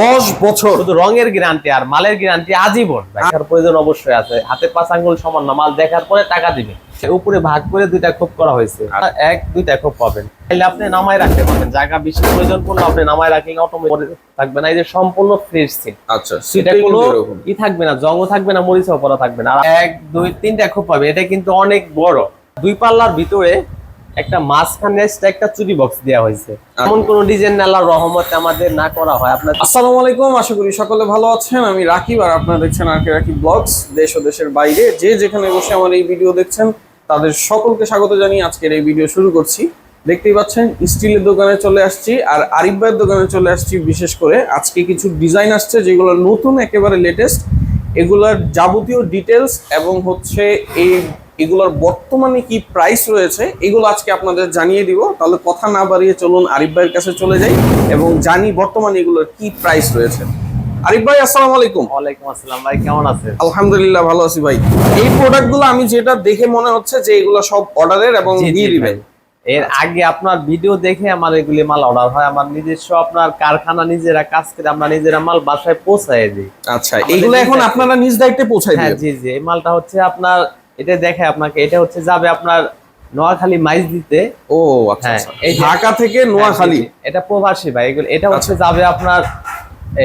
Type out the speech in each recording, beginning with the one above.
দশ বছর। শুধু রঙের গ্যারান্টি আর মালের গ্যারান্টি আজীবন। দেখার প্রয়োজন অবশ্যই আছে। হাতে পাঁচ আঙ্গুল সমান না মাল দেখার পরে টাকা দিবে। উপরে ভাগ করে দুইটা খোপ করা হয়েছে। এক দুইটা খোপ পাবেন। তাহলে আপনি নামায় রাখতে পারবেন। জায়গা বেশি প্রয়োজন পড়লে আপনি নামায় রাখলে অটোমেটিক থাকবে না। এই যে সম্পূর্ণ ফ্রেশ সিট আচ্ছা সেটা কোনো ই থাকবে না জঙ্গ থাকবে না মরিচাও পড়া থাকবে না। আর এক দুই তিনটা খোপ পাবে। এটা কিন্তু অনেক বড়। দুই পাল্লার ভিতরে একটা মাঝখানে একটা চুরি বক্স দেওয়া হয়েছে। এমন কোন ডিজাইন আল্লাহর রহমতে আমাদের না করা হয়। আপনার আসসালামু আলাইকুম, আশা করি সকলে ভালো আছেন। আমি রাকিব আর আপনারা দেখছেন আর কে ব্লগস, দেশ ও দেশের বাইরে। যে যেখানে বসে আমার এই ভিডিও দেখছেন, তাদের সকলকে স্বাগত জানিয়ে আজকের এই ভিডিও শুরু করছি। দেখতেই পাচ্ছেন, স্টিলের দোকানে চলে আসছি আর আরিফ ভাইয়ের দোকানে চলে আসছি বিশেষ করে। আজকে কিছু ডিজাইন আসছে যেগুলো নতুন, একেবারে লেটেস্ট এগুলার যাবতীয় ডিটেলস এবং হচ্ছে এই এগুলোর বর্তমানে কি প্রাইস রয়েছে এগুলো আজকে আপনাদের জানিয়ে দিব। তাহলে কথা না বাড়িয়ে চলুন আরিফ ভাইয়ের কাছে চলে যাই এবং জানি বর্তমানে এগুলোর কি প্রাইস রয়েছে। আরিফ ভাই আসসালামু আলাইকুম। ওয়ালাইকুম আসসালাম ভাই কেমন আছেন? আলহামদুলিল্লাহ ভালো আছি ভাই। এই প্রোডাক্টগুলো আমি যেটা দেখে মনে হচ্ছে যে এগুলো সব অর্ডারের এবং দিয়ে দিবেন। এর আগে আপনার ভিডিও দেখে আমার এগুলি মাল অর্ডার হয়। আমার নিজস্ব আপনার কারখানা নিজেরা কাজ করে আমরা নিজেরা মাল বাসায় পৌঁছায় দিই। আচ্ছা এগুলো এখন আপনারা নিজ দায়িত্বে পৌঁছাই হ্যাঁ জি জি এই মালটা হচ্ছে আপনার এটা দেখে আপনাকে এটা হচ্ছে যাবে আপনার নোয়াখালী মাইজ দিতে ও আচ্ছা হ্যাঁ, আচ্ছা। এই ঢাকা থেকে নোয়াখালী হ্যাঁ, জি। এটা প্রবাসী ভাই এগুলো এটা হচ্ছে আচ্ছা। যাবে আপনার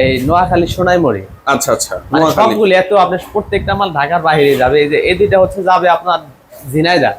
এই নোয়াখালী সোনাইমুড়ি আচ্ছা আচ্ছা মানে নোয়াখালী সবগুলি এত আপনার প্রত্যেকটা মাল ঢাকার বাইরে যাবে এই যে এই দুইটা হচ্ছে যাবে আপনার ঝিনাইদা।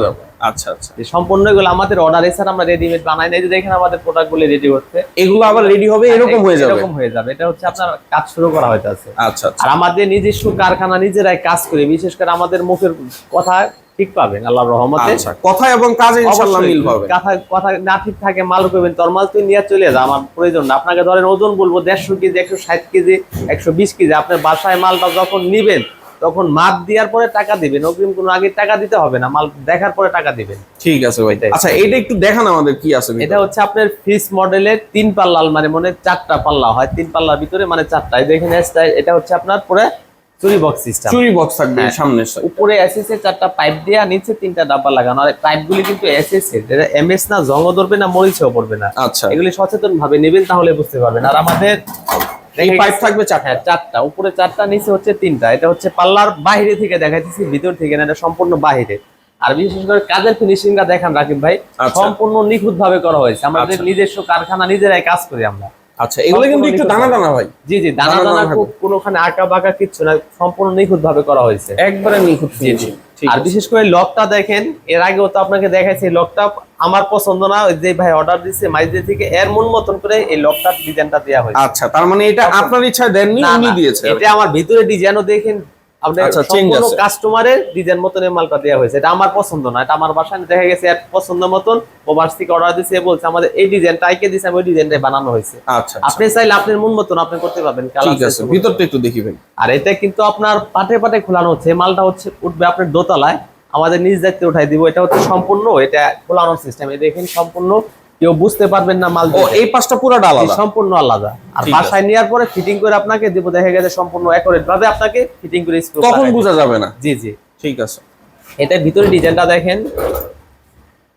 যাবে। আচ্ছা আচ্ছা। সম্পূর্ণ এগুলো আমাদের অর্ডার এছাড়া আমরা রেডিমেড বানাই না এই যে দেখেন আমাদের প্রোডাক্ট গুলি রেডি হচ্ছে। এগুলো আবার রেডি হবে এরকম হয়ে যাবে? এরকম হয়ে যাবে এটা হচ্ছে আপনার কাজ শুরু করা হইতাছে। আচ্ছা আচ্ছা। আর আমাদের নিজস্ব কারখানা নিজেরাই কাজ করি বিশেষ করে আমাদের মুখের কথা ঠিক পাবেন আল্লাহর রহমতে। আচ্ছা কথা এবং কাজে ইনশাআল্লাহ মিল পাবে। কথা কথা না ঠিক থাকে মাল করবেন তোর মাল তুই নিয়ে চলে যা আমার প্রয়োজন না। আপনাকে ধরেন ওজন বলব দেড়শো কেজি একশো ষাট কেজি একশো বিশ কেজি আপনার বাসায় মালটা যখন নিবেন তখন মাপ দেওয়ার পরে টাকা দিবেন। অগ্রিম কোনো আগে টাকা দিতে হবে না মাল দেখার পরে টাকা দিবেন। ঠিক আছে ভাই। আচ্ছা এটা একটু দেখান আমাদের কি আছে এটা হচ্ছে আপনার ফিস মডেলের তিন পাল্লা মানে মানে চারটা পাল্লা হয় তিন পাল্লার ভিতরে মানে চারটা। দেখেন এটা হচ্ছে আপনার পরে চুরি বক্স সিস্টেম চুরি বক্স থাকবে হ্যাঁ। সামনের উপরে এসএস এর চারটা পাইপ দেয়া নিচে তিনটা ডাব্বা লাগানো। আর পাইপ গুলি কিন্তু এসএস এর। এটা এমএস না জঙ্গ ধরবে না মরিচেও পড়বে না। আচ্ছা। এগুলি সচেতন ভাবে নেবেন তাহলে বুঝতে পারবেন। আর আমাদের এই পাইপ থাকবে চারটা। হ্যাঁ চারটা। উপরে চারটা নিচে হচ্ছে তিনটা। এটা হচ্ছে পাল্লার বাইরে থেকে দেখাইতেছি ভিতর থেকে না এটা সম্পূর্ণ বাইরে। আর বিশেষ করে কাজের ফিনিশিংটা দেখান রাকিব ভাই আচ্ছা। সম্পূর্ণ নিখুঁত ভাবে করা হয়েছে। আমাদের আচ্ছা। নিজস্ব কারখানা নিজেরাই কাজ করি আমরা। আচ্ছা এগুলো কিন্তু একটু দানা দানা ভাই জি জি দানা দানা কোনোখানে আঁকা বাঁকা কিচ্ছু না সম্পূর্ণ নিখুঁত ভাবে করা হয়েছে। একবারে নিখুঁত জি জি। আর বিশেষ করে লকটা দেখেন এর আগেও তো আপনাকে দেখাইছি লকটা আমার পছন্দ না ওই যে ভাই অর্ডার দিচ্ছে মাইজে থেকে এর মন মতন করে এই লকটার ডিজাইনটা দেওয়া হয়েছে। আচ্ছা তার মানে এটা আপনার ইচ্ছা দেননি উনি দিয়েছে। এটা আমার ভিতরে ডিজাইনও দেখেন আপনার আচ্ছা, change কাস্টমারের ডিজাইন মতন এই মালটা দেওয়া হয়েছে। এটা আমার পছন্দ না এটা আমার বাসায় দেখা গেছে পছন্দ মতন ওভার্স থেকে অর্ডার দিচ্ছে বলছে আমাদের এই ডিজাইনটা আইকে দিচ্ছে আমি ওই ডিজাইনটাই বানানো হয়েছে। আচ্ছা আচ্ছা, আপনি চাইলে আপনার মন মতন আপনি করতে পারবেন ঠিক আছে ভিতরটা একটু দেখি ভাই। আর এটা কিন্তু আপনার পাটে পাটে খোলানো হচ্ছে মালটা হচ্ছে উঠবে আপনার দোতলায়। আমাদের নিজ দায়িত্বে উঠাই দিব এটা হচ্ছে সম্পূর্ণ এটা খোলানোর সিস্টেম দেখেন সম্পূর্ণ কেউ বুঝতে পারবেন না মাল ও এই পাশটা পুরোটা এই আলাদা? সম্পূর্ণ আলাদা। আর বাসায় নেওয়ার পরে ফিটিং করে আপনাকে দিব দেখা গেছে সম্পূর্ণ অ্যাকুরেট ভাবে আপনাকে ফিটিং করে screw তখন বোঝা যাবে না। জি জি। ঠিক আছে। এটা ভিতরে ডিজাইনটা দেখেন।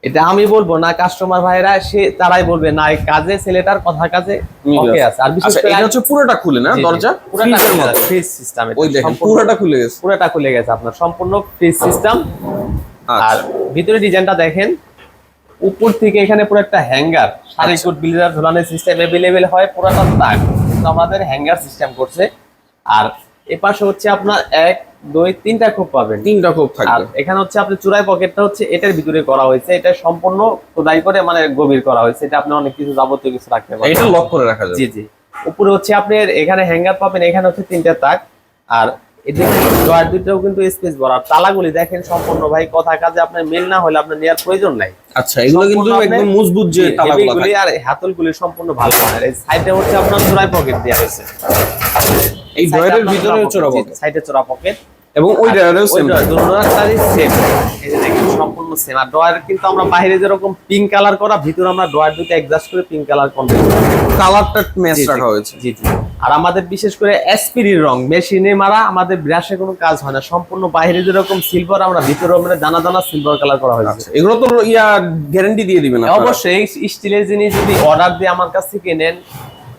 এটা আমি বলব না কাস্টমার ভাইরা সে তারাই বলবে না এই কাজে ছেলেটার কথা কাজে ওকে আছে। আর বিশেষ আচ্ছা করে এটা হচ্ছে পুরোটা খুলে না দরজা? পুরোটা ফ্রিজ সিস্টেম ওই দেখেন পুরোটা খুলে গেছে। পুরোটা খুলে গেছে আপনার সম্পূর্ণ ফ্রিজ সিস্টেম আর আচ্ছা ভিতরে ডিজাইনটা দেখেন। উপর থেকে এখানে পুরো একটা হ্যাঙ্গার সারি আচ্ছা। কোট বিল্ডার ঝোলানোর সিস্টেম অ্যাভেলেবেল হয় পুরোটা তাক কিন্তু আমাদের হ্যাঙ্গার সিস্টেম করছে। আর এ পাশে হচ্ছে আপনার এক দুই তিনটা খোপ পাবেন। তিনটা আর থাকবে। এখানে হচ্ছে আপনি চূড়াই পকেটটা হচ্ছে এটার ভিতরে করা হয়েছে। এটা সম্পূর্ণ খোদাই করে মানে গভীর করা হয়েছে। এটা আপনি অনেক কিছু যাবতীয় কিছু রাখতে পারেন এটা লক করে রাখা যাবে। জি জি। উপরে হচ্ছে আপনি এখানে হ্যাঙ্গার পাবেন এখানে হচ্ছে তিনটা তাক। আর এদিকে দুইটাও কিন্তু স্পেস ভরা তালাগুলি দেখেন সম্পূর্ণ ভাই কথা কাজে আপনার মিল না হলে আপনার নেওয়ার প্রয়োজন নাই। আচ্ছা এগুলো কিন্তু একদম মজবুত যে তালাগুলো আর হাতলগুলি সম্পূর্ণ ভালো মানের এই সাইডে হচ্ছে আপনার চোরাই পকেট দেওয়া হয়েছে। এই ড্রয়ারের ভিতরে চোরা পকেট সাইডে চোরা পকেট এবং ওই ড্রয়ারেও সেম দুটোটারই সেম এই যে দেখেন সম্পূর্ণ সেম আর ড্রয়ার কিন্তু আমরা বাইরে যেরকম পিঙ্ক কালার করা ভিতরে আমরা ড্রয়ার দুটো অ্যাডজাস্ট করে পিঙ্ক কালার কমপ্লিট কালারটা ম্যাচ। রাখা হয়েছে। জি জি। আর আমাদের বিশেষ করে এসপিরির রং মেশিনে মারা আমাদের ব্রাশে কোনো কাজ হয় না। সম্পূর্ণ বাইরে যেরকম সিলভার আমরা ভিতরে মানে দানা দানা সিলভার কালার করা হয়েছে। আচ্ছা এগুলো তো ইয়া গ্যারান্টি দিয়ে দিবেন অবশ্যই স্টিলের জিনিস যদি অর্ডার দিয়ে আমার কাছ থেকে নেন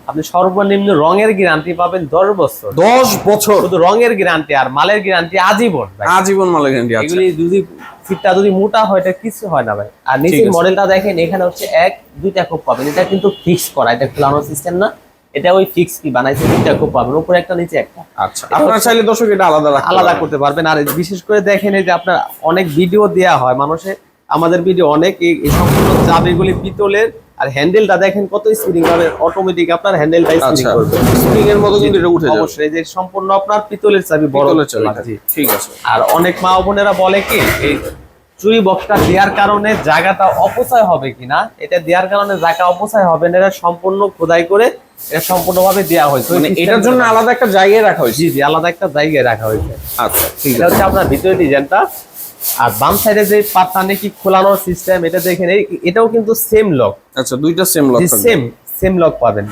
আপনি সর্বনিম্ন রঙের গ্যারান্টি পাবেন দশ বছর। দশ বছর। শুধু রঙের গ্যারান্টি আর মালের গ্যারান্টি আজীবন আজীবন মালের গ্যারান্টি আছে এগুলি যদি ফিটটা যদি মোটা হয় এটা কিছু হয় না ভাই। আর নিচের মডেলটা দেখেন এখানে হচ্ছে এক দুইটা খুব পাবেন। এটা কিন্তু ফিক্স করা এটা ফ্লানো সিস্টেম না। এটা ওই ফিক্স কি বানাইছে দুইটা খুব পাবেন। উপরে একটা নিচে একটা। আচ্ছা। আপনারা চাইলে দর্শক এটা আলাদা আলাদা করতে পারবেন। আর বিশেষ করে দেখেন এই যে আপনার অনেক ভিডিও দেয়া হয় মানুষে। আমাদের ভিডিও অনেক এই এই সম্পূর্ণ চাবিগুলি পিতলের আর হ্যান্ডেলটা দেখেন কত স্পিডিং ভাবে অটোমেটিক আপনার হ্যান্ডেলটা স্পিডিং আচ্ছা। করবে। স্প্রিং এর মতো কিন্তু এটা উঠে যাবে। অবশ্যই যে সম্পূর্ণ আপনার পিতলের চাবি বড় চাবিটা। ঠিক আছে। আর অনেক মা বোনেরা বলে কি এই চুরি বক্সটা দেওয়ার কারণে জায়গাটা অপচয় হবে কিনা এটা দেওয়ার কারণে জায়গা অপচয় হবে না এটা সম্পূর্ণ খোদাই করে এটা সম্পূর্ণভাবে দেওয়া হয়েছে। মানে এটার জন্য আলাদা একটা জায়গায় রাখা হয়েছে। জি জি আলাদা একটা জায়গায় রাখা হয়েছে। আচ্ছা ঠিক আছে। হচ্ছে আপনার ভিতরে ডিজাইনটা আর বাম সাইডে যে পাতা নাকি খোলানোর সিস্টেম এটা দেখেন এটাও কিন্তু সেম লক আচ্ছা দুইটা same lock same same lock পাবেন।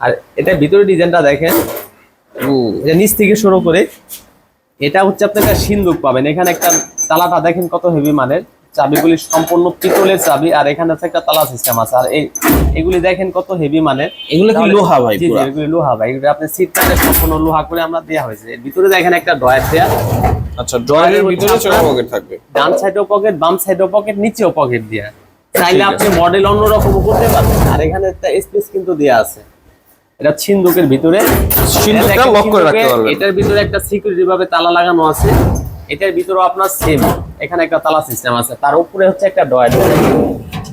আর এটা ভিতরে ডিজাইনটা দেখেন। ও, এটা নিচ থেকে শুরু করে। এটা হচ্ছে আপনি একটা সিন্দুক পাবেন। এখানে একটা তালাটা দেখেন কত হেভি মানের। চাবিগুলি সম্পূর্ণ পিতলের চাবি আর এখানে হচ্ছে একটা তালা সিস্টেম আছে। আর এই এগুলি দেখেন কত হেভি মানের। এগুলো কি লোহা ভাই জি এগুলি লোহা ভাই। এগুলি আপনি সিট প্যানেল সম্পূর্ণ লোহা করে আমরা দেওয়া হয়েছে। এর ভিতরে দেখেন একটা ডয়ার দেয়া। আচ্ছা ড্রয়ারের ভিতরে ছোট পকেট থাকবে। ডান সাইডেও পকেট বাম সাইডেও পকেট নিচেও পকেট দেয়া। চাইলে আপনি মডেল অন্যরকম করতে পারবেন। আর এখানে একটা স্পেস কিন্তু দেয়া আছে। এটা ছিন্দুকের ভিতরে। সিন্দুকটা lock করে রাখতে পারবেন। এটার ভিতরে একটা সিকিউরিটি ভাবে তালা লাগানো আছে। এটার ভিতরেও আপনার সেম এখানে একটা তালা সিস্টেম আছে তার উপরে হচ্ছে একটা ডয়ার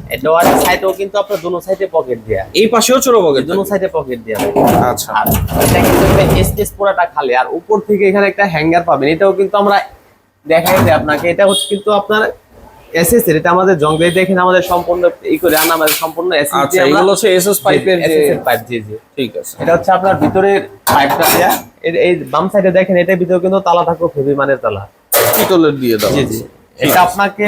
এই ডয়ারের সাইডেও কিন্তু আপনার দুনো সাইডে পকেট দেয়া। এই পাশেও ছোট পকেট দুনো সাইডে পকেট দেয়া। আচ্ছা। আর এটা কিন্তু স্পেস পুরাটা খালি আর উপর থেকে এখানে একটা হ্যাঙ্গার পাবেন এটাও কিন্তু আমরা দেখাই দিই আপনাকে এটা হচ্ছে কিন্তু আপনার এসএস এটা আমাদের জঙ্গলে দেখেন আমাদের সম্পূর্ণ ই করে আনা আমাদের সম্পূর্ণ এসএস আচ্ছা এগুলো হচ্ছে এসএস পাইপের যে পাইপ জি জি। ঠিক আছে। এটা হচ্ছে আপনার ভিতরের পাইপটা দেয়া। এর- এই বাম সাইডে দেখেন এটার ভিতরে কিন্তু তালা থাকবে হেভি মানের তালা। পিতলের দিয়ে দাও জি জি। এটা আপনাকে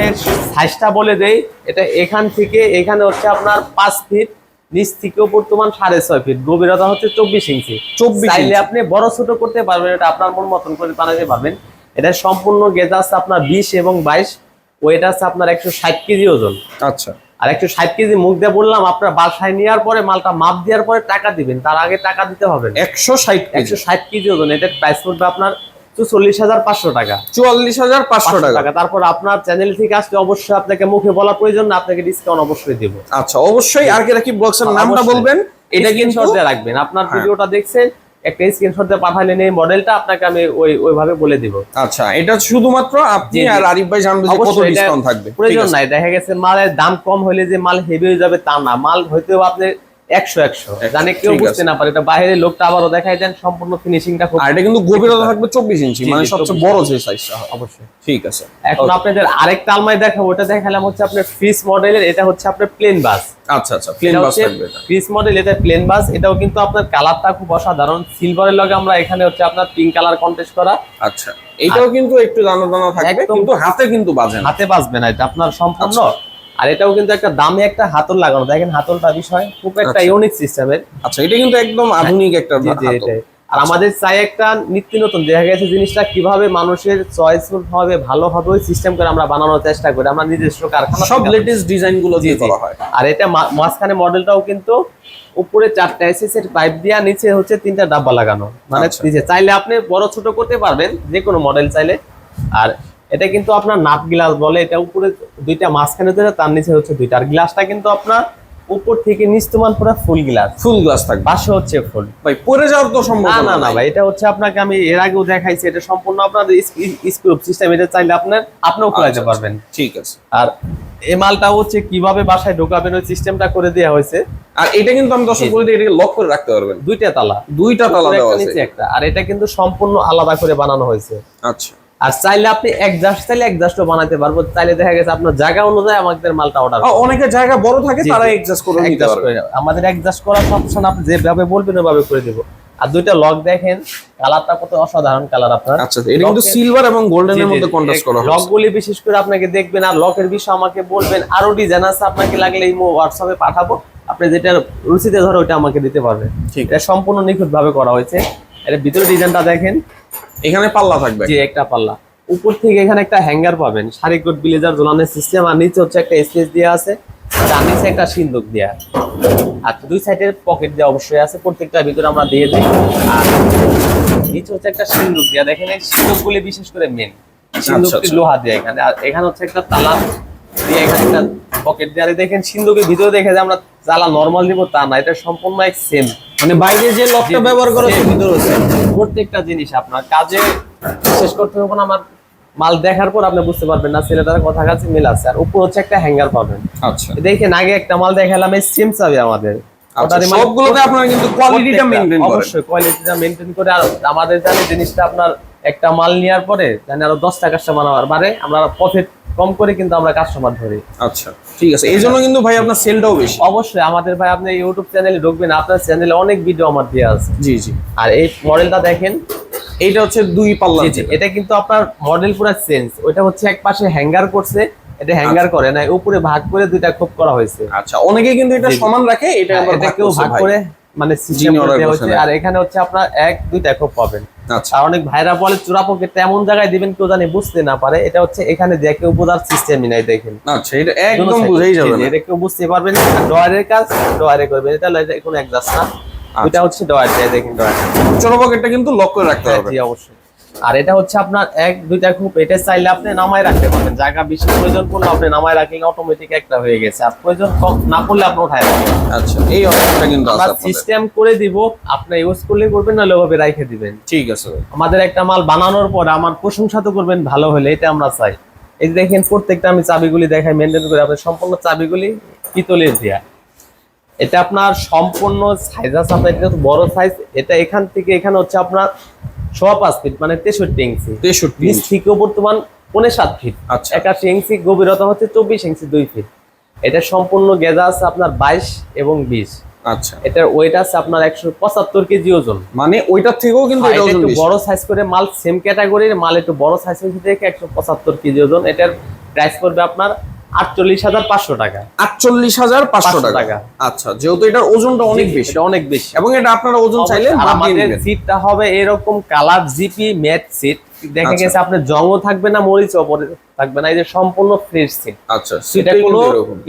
সাইজটা বলে দেই। এটা এখান থেকে এখানে হচ্ছে আপনার পাঁচ ফিট নিচ থেকে বর্তমান সাড়ে ছয় ফিট গভীরতা হচ্ছে চব্বিশ ইঞ্চি। 24 চাইলে আপনি বড় ছোট করতে পারবেন এটা আপনার মন মতন করে বানাতে পারবেন। এটা সম্পূর্ণ গেজ আছে আপনার বিশ এবং বাইশ। ওয়েট আছে আপনার একশো ষাট কেজি ওজন। আচ্ছা। আর একশো ষাট কেজি মুখ দিয়ে বললাম আপনার বাসায় নেওয়ার পরে মালটা মাপ দেওয়ার পরে টাকা দিবেন। তার আগে টাকা দিতে হবে একশো ষাট একশো ষাট কেজি ওজন। এটার প্রাইস পড়বে আপনার হাজার পাঁচশো টাকা। চুয়াল্লিশ হাজার পাঁচশো টাকা। টাকা। তারপর আপনার চ্যানেল থেকে আসলে অবশ্যই আপনাকে মুখে বলা প্রয়োজন না আপনাকে ডিসকাউন্ট অবশ্যই দিব। আচ্ছা অবশ্যই আর কি রাখি ব্লগসের নামটা বলবেন? এটা এটা স্ক্রিনশট দিয়ে রাখবেন। আপনার হ্যাঁ। ভিডিওটা দেখছেন একটা স্ক্রিনশট দিয়ে পাঠালেন এই মডেলটা আপনাকে আমি ওই ওইভাবে বলে দিব। আচ্ছা এটা শুধুমাত্র আপনি। আর আরিফ ভাই জানবেন যে কত অবশ্যই ডিসকাউন্ট থাকবে। প্রয়োজন নাই। দেখা গেছে মালের দাম কম হলে যে মাল হেভি হয়ে যাবে তা না। মাল হয়তো আপনি একশো একশো। জানে কেউ বুঝতে না পারে এটা লোকটা আবারও দেখাই দেন সম্পূর্ণ ফিনিশিংটা আর এটা কিন্তু গভীরতা থাকবে চব্বিশ ইঞ্চি মানে সবচেয়ে বড় যে সাইজটা অবশ্যই। ঠিক আছে। এখন আপনাদের আরেকটা আলমারি দেখাবো ওটা দেখালাম হচ্ছে আপনার ফ্রিজ মডেলের এটা হচ্ছে আপনার প্লেন বাস আচ্ছা আচ্ছা প্লেন বাস থাকবে এটা। ফ্রিজ মডেল এটা প্লেন বাস এটাও কিন্তু আপনার কালারটা খুব অসাধারণ। সিলভারের লগে আমরা এখানে হচ্ছে আপনার পিঙ্ক কালার কন্টেস্ট করা। আচ্ছা এটাও কিন্তু একটু দানা দানা থাকবে কিন্তু হাতে কিন্তু বাজে না। হাতে বাজবে না এটা আপনার সম্পূর্ণ আচ্ছা। আর এটাও কিন্তু একটা দামি একটা হাতল লাগানো। দেখেন হাতলটা বিষয় খুব একটা আচ্ছা। ইউনিক সিস্টেমের আচ্ছা এটা কিন্তু একদম আধুনিক একটা আর আমাদের চাই একটা নিত্য নতুন। দেখা গেছে জিনিসটা কীভাবে মানুষের চয়েসফুল হবে ভালো হবে ওই সিস্টেম করে আমরা বানানোর চেষ্টা করি। আমরা নিজস্ব কারখানা সব লেটেস্ট ডিজাইনগুলো দিয়ে। করা হয়। আর এটা মাঝখানে মডেলটাও কিন্তু উপরে চারটা এসএস এর পাইপ দিয়া নিচে হচ্ছে তিনটা ডাব্বা লাগানো। মানে আচ্ছা। চাইলে আপনি বড় ছোট করতে পারবেন যে কোনো মডেল চাইলে। আর এটা কিন্তু আপনার নাট গ্লাস বলে এটা উপরে দুইটা মাঝখানে ধরে তার নিচে হচ্ছে দুইটা। আর গ্লাসটা কিন্তু আপনার উপর থেকে নিচতমান পুরো ফুল গ্লাস। ফুল গ্লাস থাকবে। পাশে হচ্ছে ফুল। ভাই পরে যাওয়ার তো না না না ভাই। এটা হচ্ছে আপনাকে আমি এর আগেও দেখাইছি এটা সম্পূর্ণ আপনার স্ক্রুপ সিস্টেম এটা চাইলে আপনার আপনিও আচ্ছা, খোলাইতে আচ্ছা, পারবেন। ঠিক আছে। আর এই মালটা হচ্ছে কীভাবে বাসায় ঢোকাবেন ওই সিস্টেমটা করে দেওয়া হয়েছে। আর এটা কিন্তু আমি দর্শক। বলে এটাকে লক করে রাখতে পারবেন। দুইটা তালা। দুইটা তালা দেওয়া আছে। একটা। আর এটা কিন্তু সম্পূর্ণ আলাদা করে বানানো হয়েছে। আচ্ছা। আর চাইলে আপনি এক একজাস্ট চাইলে এক একজাস্টও বানাতে পারব। চাইলে দেখা গেছে আপনার জায়গা অনুযায়ী আমাদের মালটা অর্ডার অনেকের জায়গা বড় থাকে তারা জি। এডজাস্ট করে নিতে পারবে। আমাদের একজাস্ট করার অপশন আপনি যেভাবে বলবেন ওইভাবে করে দেবো। আর দুইটা লক দেখেন কালারটা কত অসাধারণ কালার আপনার। আচ্ছা এটা কিন্তু সিলভার এবং গোল্ডেনের মধ্যে কন্ট্রাস্ট করা লক গুলি বিশেষ করে আপনাকে দেখবেন আর লকের বিষয় আমাকে বলবেন আরও ডিজাইন আছে আপনাকে লাগলে এই হোয়াটসঅ্যাপে পাঠাবো। আপনি যেটা রুচিতে ধরো ওইটা আমাকে দিতে পারবেন। ঠিক এটা সম্পূর্ণ নিখুঁত ভাবে করা হয়েছে। এটা ভিতরে ডিজাইনটা দেখেন। এখানে পাল্লা থাকবে। জি একটা পাল্লা। উপর থেকে এখানে একটা হ্যাঙ্গার পাবেন। সারি কোট ব্লেজার ঝোলানোর সিস্টেম আর নিচে হচ্ছে একটা স্পেস দেওয়া আছে। তার নিচে একটা সিন্দুক দেয়া। আর দুই সাইডের পকেট দেওয়া অবশ্যই আছে। প্রত্যেকটা ভিতরে আমরা দিয়ে দিই। আর নিচে হচ্ছে একটা সিন্দুক দেওয়া দেখেন এই সিন্দুকগুলি বিশেষ করে মেন সিন্দুকটি আচ্ছা। লোহা দেয়া এখানে। আর এখানে হচ্ছে একটা তালা দিয়ে এখানে একটা পকেট দেওয়া দেখেন ভিতরে দেখে যে আমরা জ্বালা নর্মাল দিব তা না এটা সম্পূর্ণ এক সেম মানে বাইরে যে লকটা ব্যবহার করা ভিতরে প্রত্যেকটা জিনিস আপনার কাজে শেষ করতে হবে না আমার মাল দেখার পর আপনি বুঝতে পারবেন না ছেলেটার কথা কাছে মিল আছে আর উপর হচ্ছে একটা হ্যাঙ্গার পাবেন। আচ্ছা। দেখেন আগে একটা মাল দেখালাম এই সেম চাবি আমাদের। আচ্ছা, মানে সবগুলোতে আপনারা কিন্তু কোয়ালিটিটা করেন। অবশ্যই কোয়ালিটিটা মেনটেন করে আর আমাদের জানি জিনিসটা আপনার একটা মাল নেওয়ার পরে জানি আরও দশটা কাস্টমার আমার বাড়ে আমরা প্রফিট কম করে কিন্তু আমরা কাস্টমার ধরি। আচ্ছা ঠিক আছে। এই জন্য কিন্তু ভাই আপনার সেলটাও বেশি। অবশ্যই আমাদের ভাই আপনি ইউটিউব চ্যানেলে ঢুকবেন আপনার চ্যানেলে অনেক ভিডিও আমার দেওয়া আছে। জি জি। আর এই মডেলটা দেখেন। এইটা হচ্ছে দুই পাল্লা জি, জি, এটা কিন্তু আপনার মডেল পুরো চেঞ্জ ওইটা হচ্ছে এক পাশে হ্যাঙ্গার করছে এটা হ্যাঙ্গার করে না উপরে ভাগ করে দুইটা খোপ করা হয়েছে। আচ্ছা অনেকে কিন্তু এটা। সমান রাখে এটা হ্যাঁ, আবার ভাগ করে মানে সিস্টেম হ্যাঁ। আর এখানে হচ্ছে আপনার এক দুইটা খোপ পাবেন। আচ্ছা। আর অনেক ভাইরা বলে চূড়া পকেট এমন জায়গায় দিবেন কেউ জানি বুঝতে না পারে। এটা হচ্ছে এখানে যে কেউ বোঝার সিস্টেমই নাই দেখেন। আচ্ছা এটা একদম বুঝেই যাবে না। এটা কেউ বুঝতে পারবেন ডয়ারের কাজ ডয়ারে করবেন। এটা কোনো অ্যাডজাস্ট না। আচ্ছা। এটা হচ্ছে ডয়ার দেখেন ডয়ার ছোট পকেটটা কিন্তু লক করে রাখতে হবে। জি অবশ্যই। আর এটা হচ্ছে আপনার এক দুইটা খুব এটা চাইলে আপনি নামায় রাখতে পারবেন। জায়গা বেশি প্রয়োজন পড়লে আপনি নামায় রাখলে অটোমেটিক একটা হয়ে গেছে। আর প্রয়োজন কম না পড়লে আপনি উঠায় রাখবেন। আচ্ছা এই অপশনটা কিন্তু আছে সিস্টেম করে দিব আপনি ইউজ করলে করবেন না ওভাবে রাখে দিবেন। ঠিক আছে আমাদের একটা মাল বানানোর পর আমার প্রশংসা তো করবেন ভালো হলে এটা আমরা চাই। এই দেখেন প্রত্যেকটা আমি চাবিগুলি দেখাই মেনটেন করে আপনার সম্পূর্ণ চাবিগুলি পিতলের দেয়া। এটা আপনার সম্পূর্ণ সাইজ আছে আপনার এটা তো বড় সাইজ এটা এখান থেকে এখানে হচ্ছে আপনার সোয়া পাঁচ ফিট মানে তেষট্টি ইঞ্চি। তেষট্টি নিচ থেকেও বর্তমান পৌনে সাত ফিট আচ্ছা। একাশি ইঞ্চি গভীরতা হচ্ছে চব্বিশ ইঞ্চি দুই ফিট এটা সম্পূর্ণ গেজা আছে আপনার বাইশ এবং বিশ। আচ্ছা। এটার ওয়েট আছে আপনার একশো পঁচাত্তর কেজি ওজন। মানে ওইটার থেকেও কিন্তু এটা এটা একটু বড় সাইজ করে মাল সেম ক্যাটাগরির মাল একটু বড় সাইজ দেখে একশো পঁচাত্তর কেজি ওজন। এটার প্রাইস পড়বে আপনার আটচল্লিশ হাজার পাঁচশো টাকা। আটচল্লিশ হাজার পাঁচশো টাকা। আচ্ছা যেহেতু এটার ওজনটা অনেক বেশি। এটা অনেক বেশি। এবং এটা আপনারা ওজন চাইলে আমাদের সিটটা হবে এরকম কালার জিপি ম্যাট সিট দেখা আচ্ছা। গেছে আপনার জংও থাকবে না মরিচও ওপরে থাকবে না এই যে সম্পূর্ণ ফ্রেশ সিট আচ্ছা এটা কোনো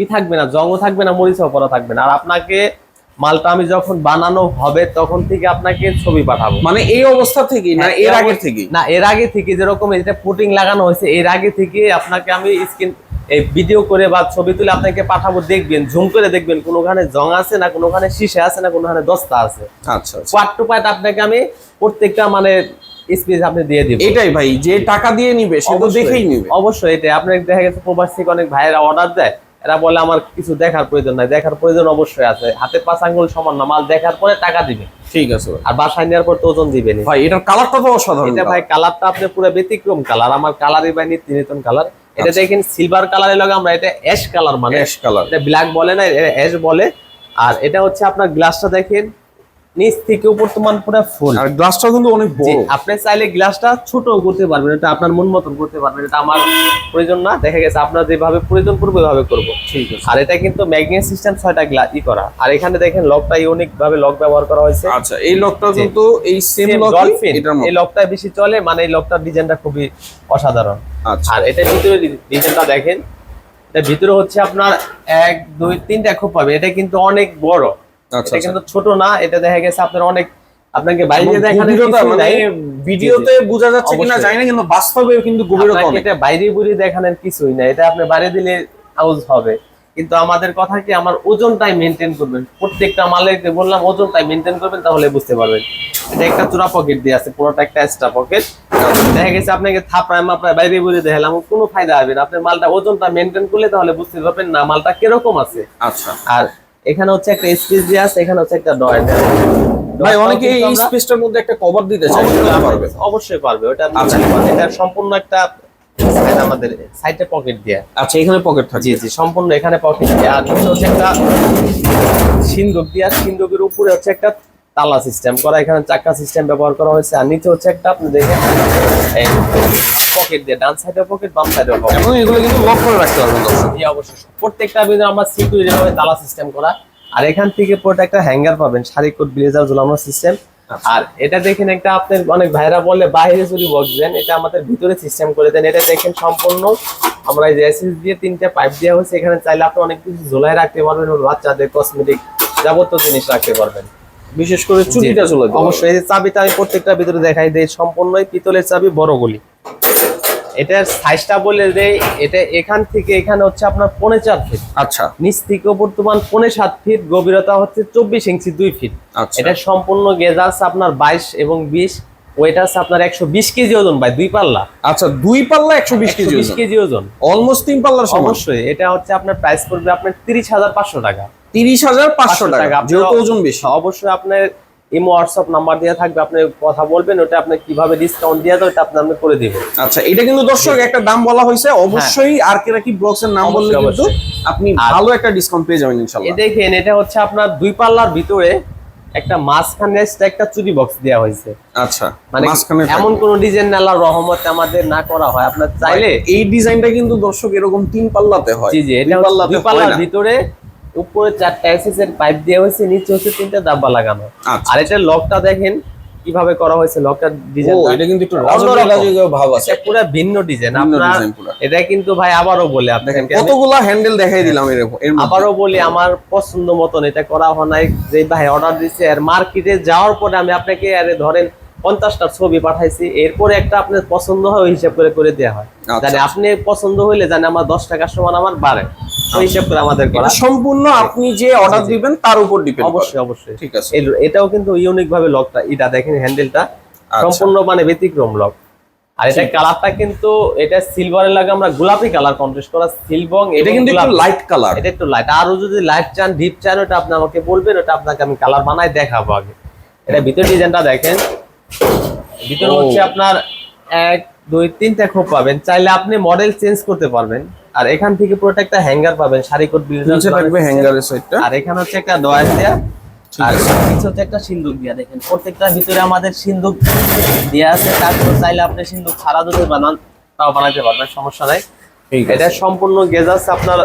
ই থাকবে না জংও থাকবে না মরিচও পরা থাকবে না। আর আপনাকে মালটা আমি যখন বানানো হবে তখন থেকে আপনাকে ছবি পাঠাবো। মানে এই অবস্থা থেকে না হ্যাঁ, এর আগে থেকে না এর আগে থেকে যেরকম এটা পুটিং লাগানো হয়েছে এর আগে থেকে আপনাকে আমি স্ক্রিন এই ভিডিও করে বা ছবি তুলে আপনাকে পাঠাবো দেখবেন জুম করে দেখবেন কোনোখানে জং আছে না কোনোখানে শীষে আছে না কোনোখানে দস্তা আছে। আচ্ছা। পার্ট টু পার্ট আপনাকে আমি প্রত্যেকটা মানে স্পেস আপনি দিয়ে দিব। এটাই ভাই যে টাকা দিয়ে নিবে সে তো দেখেই নিবে। অবশ্যই এটা আপনার দেখা গেছে প্রবাস থেকে অনেক ভাইয়েরা অর্ডার দেয়। এরা বলে আমার কিছু দেখার প্রয়োজন নাই। দেখার প্রয়োজন অবশ্যই আছে। হাতে পাঁচ আঙ্গুল সমান না মাল দেখার পরে টাকা দিবে। ঠিক আছে আর বাসায় নেওয়ার পর তো ওজন দিবে ভাই এটার কালারটা তো অসাধারণ এটা ভাই কালারটা আপনি পুরো ব্যতিক্রম কালার আমার কালারই ভাই নিত্য নতুন কালার এটা আচ্ছা। দেখেন সিলভার কালারের লগে আমরা এটা অ্যাশ কালার মানে অ্যাশ কালার এটা ব্ল্যাক বলে না অ্যাশ বলে। আর এটা হচ্ছে আপনার গ্লাসটা দেখেন। নিচ থেকে বর্তমান পুরো ফুল আর গ্লাসটা কিন্তু অনেক বড়। আপনি চাইলে গ্লাসটা ছোট করতে পারবেন এটা আপনার মন মতন করতে পারবেন এটা আমার প্রয়োজন না। দেখা গেছে আপনার যেভাবে প্রয়োজন পড়বে ওইভাবে করব। ঠিক আছে। আর এটা কিন্তু ম্যাগনেট সিস্টেম ছয়টা গ্লাস ই করা। আর এখানে দেখেন লকটা ইউনিক ভাবে লক ব্যবহার করা হয়েছে। আচ্ছা এই লকটা কিন্তু এই সেম লক এই লকটা বেশি চলে মানে এই লকটার ডিজাইনটা খুবই অসাধারণ। আচ্ছা। আর এটার ভিতরে ডিজাইনটা দেখেন এটার ভিতরে হচ্ছে আপনার এক দুই তিনটা খুব পাবে এটা কিন্তু অনেক বড়। এটা কিন্তু ছোট না এটা দেখা গেছে আপনার অনেক আপনাকে বাইরে কিছু মানে ভিডিওতে বোঝা যাচ্ছে কিনা জানি না কিন্তু বাস্তবে কিন্তু গভীরতা অনেক। এটা বাইরে বুড়ি দেখানোর কিছুই না এটা আপনি বাইরে দিলে আউজ হবে। কিন্তু আমাদের কথা কি আমার ওজনটাই মেনটেন করবেন। প্রত্যেকটা মালের বললাম ওজনটাই মেনটেন করবেন তাহলে বুঝতে পারবেন। এটা একটা চূড়া পকেট দিয়ে আছে পুরোটা একটা এক্সট্রা পকেট দেখা গেছে আপনাকে থাপড়ায় মাপড়ায় বাইরে বুড়ি দেখালাম কোনো ফায়দা হবে না। আপনি মালটা ওজনটা মেনটেন করলে তাহলে বুঝতে পারবেন না মালটা কীরকম আছে। আচ্ছা। আর এখানে হচ্ছে একটা স্পেস দিয়ে আছে এখানে হচ্ছে একটা ডয়ার ভাই অনেকে এই স্পেসটার মধ্যে একটা কভার দিতে চায় পারবে। অবশ্যই পারবে। ওটা আচ্ছা। এটা সম্পূর্ণ একটা আমাদের সাইডে পকেট দেয়া। আচ্ছা এখানে পকেট থাকে জি জি সম্পূর্ণ এখানে পকেট দেয়া। আর নিচে হচ্ছে একটা সিন্দুক দেয়া সিন্দুকের উপরে হচ্ছে একটা তালা সিস্টেম করা। এখানে চাকা সিস্টেম ব্যবহার করা হয়েছে। আর নিচে হচ্ছে একটা আপনি দেখেন পকেট দিয়ে ডান পকেট বাম পকেট এবং এগুলো কিন্তু লক করে রাখতে পারবেন দর্শক। জি অবশ্যই। প্রত্যেকটা ভিতরে আমরা সিকিউরিটি ভাবে তালা সিস্টেম করা। আর এখান থেকে পুরোটা একটা হ্যাঙ্গার পাবেন শাড়ি কোট ব্লেজার ঝুলানোর সিস্টেম আচ্ছা। আর এটা দেখেন একটা আপনার অনেক ভাইরা বলে বাইরে যদি বক্স দেন এটা আমাদের ভিতরে সিস্টেম করে দেন। এটা দেখেন সম্পূর্ণ আমরা এই যে এসএস দিয়ে তিনটা পাইপ দেওয়া হয়েছে এখানে চাইলে আপনি অনেক কিছু ঝোলাই রাখতে পারবেন বাচ্চাদের কসমেটিক যাবতীয় জিনিস রাখতে পারবেন। বিশেষ করে চুরিটা চলে অবশ্যই এই চাবিটা আমি প্রত্যেকটা ভিতরে দেখাই দেই সম্পূর্ণই পিতলের চাবি বড় বড়গুলি এটার সাইজটা বলে দেই এটা এখান থেকে এখানে হচ্ছে আপনার পৌনে চার ফিট আচ্ছা। নিচ থেকে বর্তমান পৌনে সাত ফিট গভীরতা হচ্ছে চব্বিশ ইঞ্চি দুই ফিট আচ্ছা। এটা সম্পূর্ণ গেজ আছে আপনার বাইশ এবং বিশ ওয়েট আছে আপনার একশো বিশ কেজি ওজন ভাই দুই পাল্লা। আচ্ছা দুই পাল্লা একশো বিশ কেজি বিশ কেজি ওজন। অলমোস্ট তিন পাল্লার অবশ্যই এটা হচ্ছে আপনার প্রাইস পড়বে আপনার তিরিশ হাজার পাঁচশো টাকা। তিরিশ হাজার পাঁচশো টাকা যেহেতু ওজন বেশি। অবশ্যই আপনার ইমো হোয়াটসঅ্যাপ নাম্বার দেওয়া থাকবে আপনি কথা বলবেন ওটা আপনি কীভাবে ডিসকাউন্ট দেওয়া যায় ওটা আপনি আপনি করে দিবেন আচ্ছা এটা কিন্তু দর্শক একটা দাম বলা হয়েছে অবশ্যই আর কে রাখি ব্লগস এর নাম বললে হ্যাঁ। কিন্তু আপনি ভালো একটা ডিসকাউন্ট পেয়ে যাবেন ইনশাআল্লাহ। দেখেন এটা হচ্ছে আপনার দুই পাল্লার ভিতরে একটা মাঝখানে একটা চুরি বক্স দেওয়া হয়েছে। আচ্ছা মানে মাঝখানে এমন কোন ডিজাইন আল্লাহর রহমতে আমাদের না করা হয়। আপনার চাইলে এই ডিজাইনটা কিন্তু দর্শক এরকম তিন পাল্লাতে হয়। জি জি এটা দুই পাল্লাতে পাল্লার ভিতরে উপরে চারটা এসএস এর পাইপ দেওয়া হয়েছে নিচে হচ্ছে তিনটা দাব্বা লাগানো। আচ্ছা। আর এটা লকটা দেখেন কীভাবে করা হয়েছে লকটার ও ডিজাইন এটা কিন্তু একটু। রাজকীয় ভাব আছে। এটা পুরো ভিন্ন ডিজাইন আপনার এটা কিন্তু ভাই আবারও বলে দেখেন কতগুলা হ্যান্ডেল দেখাই দিলাম এর। আবারও বলি আমার পছন্দ মতন এটা করা হয় নাই। যে ভাই অর্ডার দিচ্ছে আর মার্কেটে যাওয়ার পরে আমি আপনাকে আরে ধরেন পঞ্চাশটা ছবি পাঠাইছি এরপরে একটা আপনার পছন্দ হয় ওই হিসাব করে করে দেওয়া হয়। আচ্ছা, জানি আপনি পছন্দ হইলে জানি আমার দশ টাকার সমান আমার বাড়ে। ওই হিসাব করে আমাদের করা। সম্পূর্ণ আপনি যে অর্ডার দিবেন তার উপর ডিপেন্ড অবশ্যই অবশ্যই। ঠিক আছে। এটাও কিন্তু ইউনিক ভাবে লকটা এটা দেখেন হ্যান্ডেলটা আচ্ছা। সম্পূর্ণ মানে ব্যতিক্রম লক আর এটা কালারটা কিন্তু এটা সিলভারের লাগে আমরা গোলাপি কালার কন্ট্রাস্ট করা সিলবং এটা কিন্তু একটু লাইট কালার এটা একটু লাইট আরও যদি লাইট চান ডিপ চান ওটা আপনি আমাকে বলবেন ওটা আপনাকে আমি কালার বানাই দেখাবো আগে। এটা ভিতর ডিজাইনটা দেখেন। ভিতরে হচ্ছে আপনার এক দুই তিনটা খোপ পাবেন। চাইলে আপনি মডেল চেঞ্জ করতে পারবেন। আর এখান থেকে পুরোটা একটা হ্যাঙ্গার পাবেন শাড়ি কোট নিচে থাকবে হ্যাঙ্গারের সাইডটা আর এখানে হচ্ছে একটা ডয়ার দেয়া আর। নিচে হচ্ছে একটা সিন্দুক দেয়া দেখেন। প্রত্যেকটা ভিতরে আমাদের সিন্দুক দেয়া আছে। তারপর চাইলে আপনি সিন্দুক ছাড়া যদি বানান তাও বানাতে পারবেন সমস্যা নাই। এটা সম্পূর্ণ গেজ আছে আপনার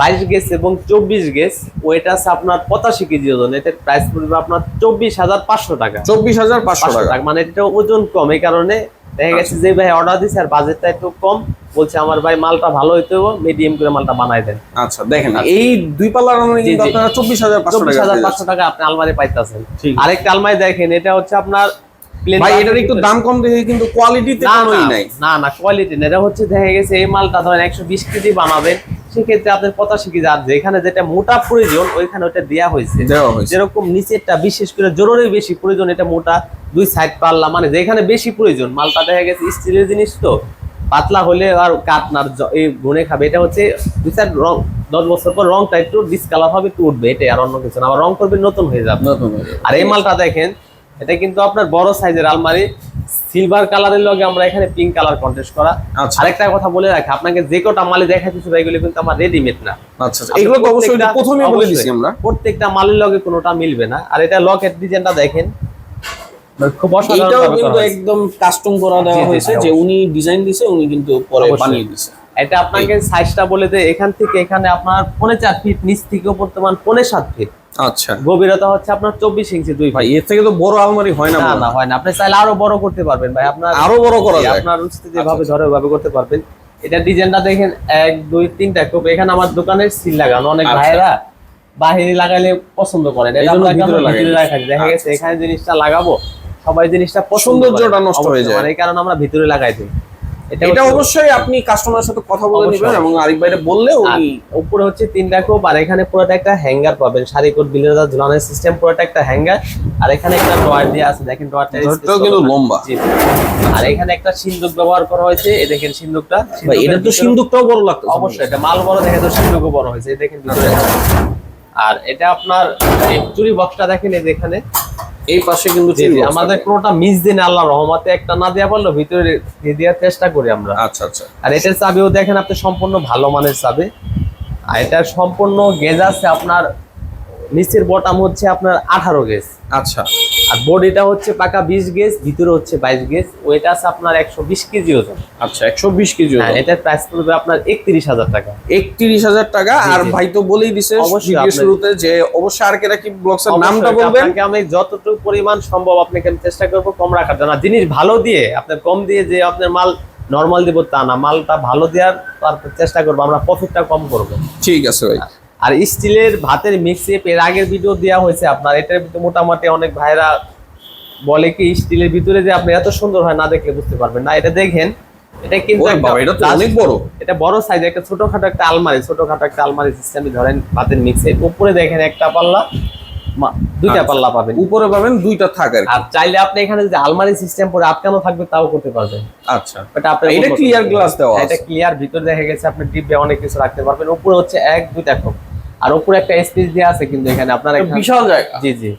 বাইশ গেজ এবং চব্বিশ গেজ ওয়েট আছে আপনার পঁচাশি কেজি ওজন। এটার প্রাইস পড়বে আপনার চব্বিশ হাজার পাঁচশো টাকা। চব্বিশ হাজার পাঁচশো টাকা। মানে এটা ওজন কম এই কারণে দেখা গেছে যে ভাই অর্ডার দিচ্ছে আর বাজেটটা একটু কম বলছে আমার ভাই মালটা ভালো হইতে হবে মিডিয়াম করে মালটা বানাই দেন। আচ্ছা দেখেন এই দুই পাল্লার কিন্তু আপনারা চব্বিশ হাজার পাঁচশো টাকা আপনি আলমারি পাইতেছেন। আরেকটা আলমারি দেখেন এটা হচ্ছে আপনার ভাই এটার একটু দাম কম দেখে কিন্তু কোয়ালিটিতে কোনোই নাই। না না কোয়ালিটি না এটা হচ্ছে দেখা গেছে এই মালটা ধরেন একশো বিশ কেজি বানাবেন সেক্ষেত্রে আপনার পঁচাশি কেজি। আর যেখানে যেটা মোটা প্রয়োজন ওইখানে ওটা দেওয়া হয়েছে। যেরকম নিচেরটা বিশেষ করে জরুরি বেশি প্রয়োজন এটা মোটা দুই সাইড পাল্লা মানে যেখানে বেশি প্রয়োজন। মালটা দেখা গেছে স্টিলের জিনিস তো পাতলা হলে আর কাঠ না এই গুনে খাবে। এটা হচ্ছে দুই সাইড রং দশ বছর পর রংটা একটু ডিসকালার হবে একটু উঠবে এটাই আর অন্য কিছু না। আবার রং করবে নতুন হয়ে যাবে। নতুন হয়ে যাবে। আর এই মালটা দেখেন এটা কিন্তু আপনার বড় সাইজের আলমারি। সিলভার কালারের লগে আমরা এখানে পিঙ্ক কালার কন্টেস্ট করা। আচ্ছা। আরেকটা কথা বলে রাখি আপনাকে যে কটা মালে দেখাইতেছি এগুলো কিন্তু আমার রেডিমেড না। আচ্ছা আচ্ছা। এগুলো অবশ্যই প্রত্যেকটা- প্রথমে বলে দিছি আমরা। প্রত্যেকটা মালের লগে কোনোটা মিলবে না। আর এটা লকেট ডিজাইনটা দেখেন। খুব অসাধারণ এইটাও ভাবে কিন্তু একদম কাস্টম করা দেওয়া হয়েছে যে উনি ডিজাইন দিছে উনি কিন্তু পরে বানিয়ে দিছে। এটা আপনাকে সাইজটা বলে দেয় এখান থেকে এখানে আপনার পৌনে চার ফিট নিচ থেকেও বর্তমান পৌনে সাত ফিট আচ্ছা। গভীরতা হচ্ছে আপনার চব্বিশ ইঞ্চি দুই ভাই এর থেকে তো বড় আলমারি হয় না না হয়। হয় না। আপনি চাইলে আরও বড় করতে পারবেন ভাই। আপনার আরও বড় করা যায়। আপনার রুচিতে যেভাবে ধরে ওইভাবে করতে পারবেন। এটা ডিজাইনটা দেখেন এক দুই তিনটা এখানে আমার দোকানের সিল লাগানো। অনেক ভাইরা বাহিরে লাগাইলে পছন্দ করেন। এটা আমরা ভিতরে দেখা গেছে আচ্ছা। এখানে জিনিসটা লাগাবো সবাই জিনিসটা পছন্দ নষ্ট হয়ে যায়। মানে এই কারণে আমরা ভিতরে লাগাই দিই। এটা অবশ্যই আপনি কাস্টমারের সাথে কথা বলে নেবেন এবং আরিফ ভাইটা বললে আর উনি উপরে হচ্ছে তিনটা খোপ আর এখানে পুরোটা একটা হ্যাঙ্গার পাবেন। শাড়ি কোট বিলের ঝুলানোর সিস্টেম পুরোটা একটা হ্যাঙ্গার আর এখানে একটা ড্রয়ার দিয়ে আছে দেখেন ড্রয়ারটা ড্রয়ারটাও কিন্তু লম্বা। আর এখানে একটা সিন্দুক ব্যবহার করা হয়েছে এই দেখেন সিন্দুকটা। ভাই এটা তো সিন্দুকটাও বড় লাগতো অবশ্যই এটা মাল বড় দেখে তো সিন্দুকও বড় হয়েছে এই দেখেন ভিতরে। আর এটা আপনার এই চুরি বক্সটা দেখেন এই যেখানে এই পাশে কিন্তু আমাদের কোনোটা মিস দিন আল্লাহ রহমাতে। একটা না দেওয়া পারল ভিতরে দিয়ে দেওয়ার চেষ্টা করি আমরা। আচ্ছা আচ্ছা। আর এটার চাবিও দেখেন আপনি সম্পূর্ণ ভালো মানের চাবি। আর এটার সম্পূর্ণ গেজ আছে আপনার নিচের বটাম হচ্ছে আপনার আঠারো গেজ। আচ্ছা। আর বডিটা হচ্ছে পাকা বিশ গেজ ভিতরে হচ্ছে বাইশ গেজ। ওয়েট আছে আপনার একশো বিশ কেজি ওজন। আচ্ছা একশো বিশ কেজি হ্যাঁ এটার প্রাইস পড়বে আপনার একত্রিশ হাজার টাকা। একত্রিশ হাজার টাকা আর ভাই তো বলেই দিছে অবশ্যই শুরুতে যে অবশ্যই আর কেরা কি ব্লগস নামটা বলবেন। আপনাকে আমি যতটুকু পরিমাণ সম্ভব আপনাকে আমি চেষ্টা করব কম রাখার জন্য। জিনিস ভালো দিয়ে আপনার কম দিয়ে যে আপনার মাল নর্মাল দিব তা না। মালটা ভালো দেওয়ার চেষ্টা করব আমরা প্রফিটটা কম করব। ঠিক আছে ভাই। আর স্টিলের ভাতের মিক্সিপ এর আগের ভিডিও দেওয়া হয়েছে আপনার। এটার ভিতরে মোটামুটি অনেক ভাইরা বলে কি স্টিলের ভিতরে যে আপনি এত সুন্দর হয় না দেখলে বুঝতে পারবেন না। এটা দেখেন এটা কিন্তু এটা তো অনেক বড়। এটা বড় সাইজ একটা ছোটখাটো একটা আলমারি। ছোটখাটো একটা আলমারি সিস্টেমে ধরেন ভাতের মিক্সে উপরে দেখেন একটা পাল্লা দুইটা আচ্ছা। পাল্লা পাবেন। উপরে পাবেন দুইটা থাক আর চাইলে আপনি এখানে যদি আলমারি সিস্টেম আটকানো থাকবে তাও করতে পারবেন। আচ্ছা। এটা এটা দেওয়া হ্যাঁ, এটা আছে। ক্লিয়ার ভিতরে দেখা গেছে আপনি ডিব্বে অনেক কিছু রাখতে পারবেন। উপরে হচ্ছে এক দুইটা খোপ আর উপরে একটা স্পেস দেওয়া আছে কিন্তু এখানে আপনার এখানে- বিশাল জায়গা। জি জি।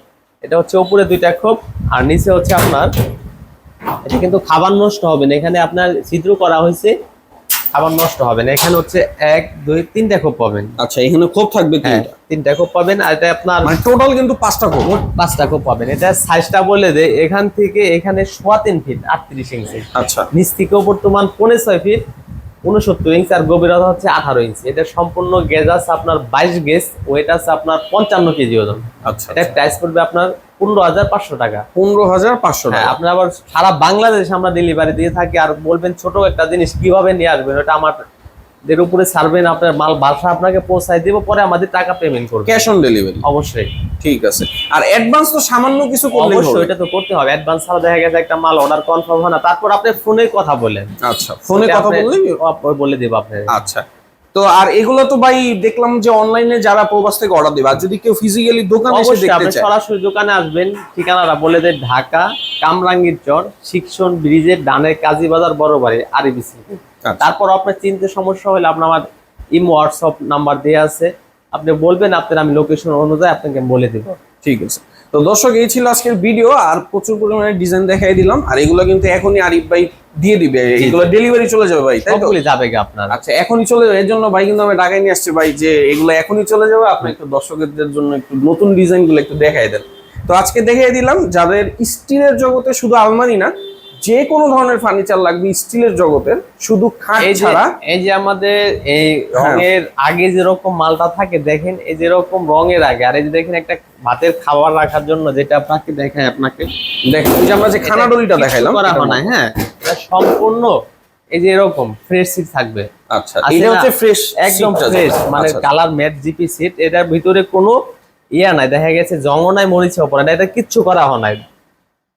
এটা হচ্ছে উপরে দুইটা খোপ আর নিচে হচ্ছে আপনার এটা কিন্তু খাবার নষ্ট হবে না। এখানে আপনার ছিদ্র করা হয়েছে খাবার নষ্ট হবে না। এখানে হচ্ছে এক দুই তিনটা খোপ পাবেন। আচ্ছা এখানে খুব থাকবে হ্যাঁ তিনটা? তিনটা খোপ পাবেন আর এটা আপনার মানে টোটাল কিন্তু পাঁচটা মোট পাঁচটা খোপ পাবেন। এটা সাইজটা বলে দে এখান থেকে এখানে সোয়া তিন ফিট আটত্রিশ ইঞ্চি আচ্ছা। নিচ থেকেও বর্তমান পনেরো ছয় ফিট উনসত্তর ইঞ্চ আর গভীরতা হচ্ছে আঠারো ইঞ্চি এটা সম্পূর্ণ গেজ আছে আপনার বাইশ গেজ ওয়েট আছে আপনার পঞ্চান্ন কেজি ওজন। আচ্ছা এটা প্রাইস পড়বে আপনার পনেরো হাজার পাঁচশো টাকা। পনেরো হাজার পাঁচশো হ্যাঁ টাকা। আপনার আবার সারা বাংলাদেশ আমরা ডেলিভারি দিয়ে থাকি আর বলবেন ছোট একটা জিনিস কীভাবে নিয়ে আসবেন ওটা আমার এর উপরে ছাড়বেন আপনার মাল বাসা আপনাকে পৌঁছায় দিব পরে আমাদের টাকা পেমেন্ট করবেন ক্যাশ অন ডেলিভারি অবশ্যই। ঠিক আছে। আর অ্যাডভান্স তো সামান্য কিছু করলে অবশ্যই এটা তো করতে হবে। অ্যাডভান্স ছাড়া দেখা গেছে একটা মাল অর্ডার কনফার্ম হয় না। তারপর আপনি ফোনে কথা বলেন আচ্ছা ফোনে কথা আপনি- বলে দেবো আপনার আচ্ছা। তো আর এগুলো তো ভাই দেখলাম যে অনলাইনে যারা প্রবাস থেকে অর্ডার দেবে আর যদি কেউ ফিজিক্যালি দোকানে এসে অবশ্যই দেখতে আপনি চায়? সরাসরি দোকানে আসবেন। ঠিকানাটা বলে দেন ঢাকা কামরাঙ্গীর চর শিক্ষণ ব্রিজের ডানের কাজীবাজার বড় বাড়ি আরবিসি। তারপর আপনার চিনতে সমস্যা হলে আপনার আমার ইমো হোয়াটসঅ্যাপ নাম্বার দেওয়া আছে। আপনি বলবেন আপনার আমি লোকেশন অনুযায়ী আপনাকে বলে দেব। ঠিক আছে। তো দর্শক এই ছিল আজকের ভিডিও আর প্রচুর পরিমাণে ডিজাইন দেখাই দিলাম। আর এগুলো কিন্তু এখনই আরিফ ভাই দিয়ে দিবে। এগুলো ডেলিভারি চলে যাবে ভাই তাই তো? যাবে কি আপনার। আচ্ছা এখনই চলে যাবে। এর জন্য ভাই কিন্তু আমি ঢাকায় নিয়ে আসছি ভাই যে এগুলো এখনই চলে যাবে। আপনি একটু দর্শকদের জন্য একটু নতুন ডিজাইনগুলো একটু দেখাই দেন। তো আজকে দেখিয়ে দিলাম যাদের স্টিলের জগতে শুধু আলমারি না যে কোনো ধরনের ফার্নিচার লাগবে স্টিলের জগতের শুধু খাট ছাড়া। এই যে আমাদের এই রঙের আগে যেরকম মালটা থাকে দেখেন এই যেরকম রঙের আগে। আর এই যে দেখেন একটা ভাতের খাবার রাখার জন্য যেটা আপনাকে দেখায় আপনাকে। দেখেন এই যে আমরা যে খানাডলিটা দেখাইলাম করা হয় না হ্যাঁ। এটা সম্পূর্ণ এই যে এরকম ফ্রেশ সিট থাকবে। আচ্ছা এটা হচ্ছে ফ্রেশ একদম ফ্রেশ মানে কালার ম্যাট জিপি সিট এটার ভিতরে কোনো ইয়া নাই দেখা গেছে জঙ্গ নাই মরিচে ওপরে না এটা কিচ্ছু করা হয় নাই।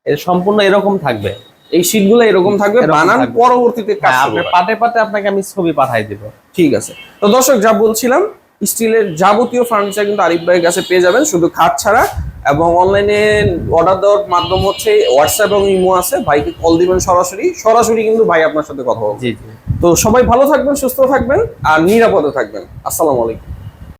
এটা সম্পূর্ণ এরকম থাকবে। এই শীটগুলো এরকম থাকবে বানান পরবর্তীতে হ্যাঁ পাটে পাটে আপনাকে আমি ছবি পাঠাই দিব। ঠিক আছে। তো দর্শক যা বলছিলাম স্টিলের যাবতীয় ফার্নিচার কিন্তু আরিফ ভাইয়ের কাছে পেয়ে যাবেন শুধু খাট ছাড়া। এবং অনলাইনে অর্ডার দেওয়ার মাধ্যম হচ্ছে হোয়াটসঅ্যাপ এবং ইমো আছে। ভাইকে কল দিবেন সরাসরি। সরাসরি কিন্তু ভাই আপনার সাথে কথা বলবে। তো সবাই ভালো থাকবেন সুস্থ থাকবেন আর নিরাপদে থাকবেন। আসসালামু আলাইকুম।